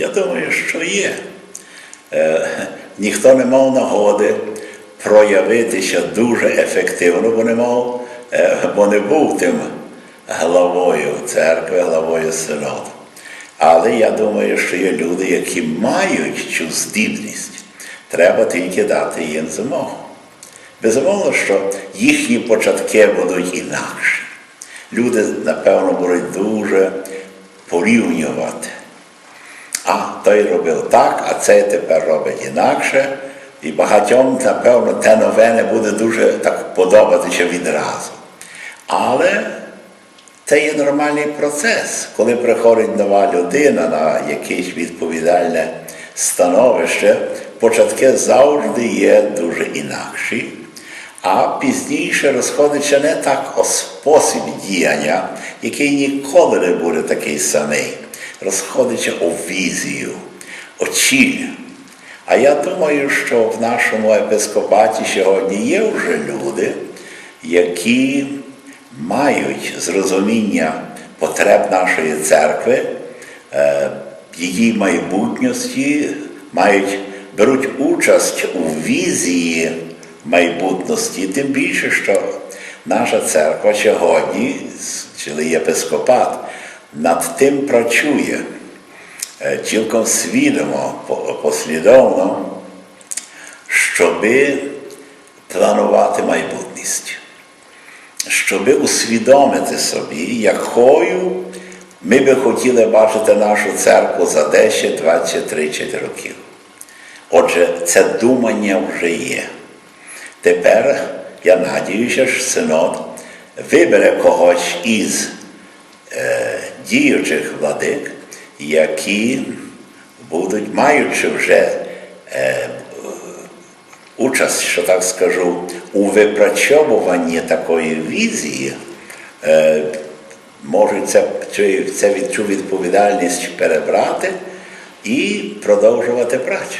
Я думаю, що є. Е, ніхто не мав нагоди проявитися дуже ефективно, бо не мав, е, бо не був тим главою церкви, главою синоду. Але я думаю, що є люди, які мають цю здібність. Треба тільки дати їм змогу. Безумовно, що їхні початки будуть інакші. Люди, напевно, будуть дуже порівнювати. Той робив так, а цей тепер робить інакше. І багатьом, напевно, те нове не буде дуже так подобатися відразу. Але це є нормальний процес, коли приходить нова людина на якесь відповідальне становище, початки завжди є дуже інакші, а пізніше розходиться не так о спосіб діяння, який ніколи не буде такий самий. Розходиться о візію, о. А я думаю, що в нашому епископаті сьогодні є вже люди, які мають зрозуміння потреб нашої церкви, е, її майбутності, мають, беруть участь у візії майбутності, тим більше, що наша церква сьогодні, чи єпископат, над тим працює е, цілком свідомо, послідовно, щоби планувати майбутність щоб усвідомити собі, якою ми би хотіли бачити нашу церкву за 10, 20, 30 років. Отже, це думання вже є. Тепер я надіюся, що синод вибере когось із діючих владик, які будуть, маючи вже е, участь, що так скажу, у випрацьовуванні такої візії, е, можуть це, цю відповідальність перебрати і продовжувати працю.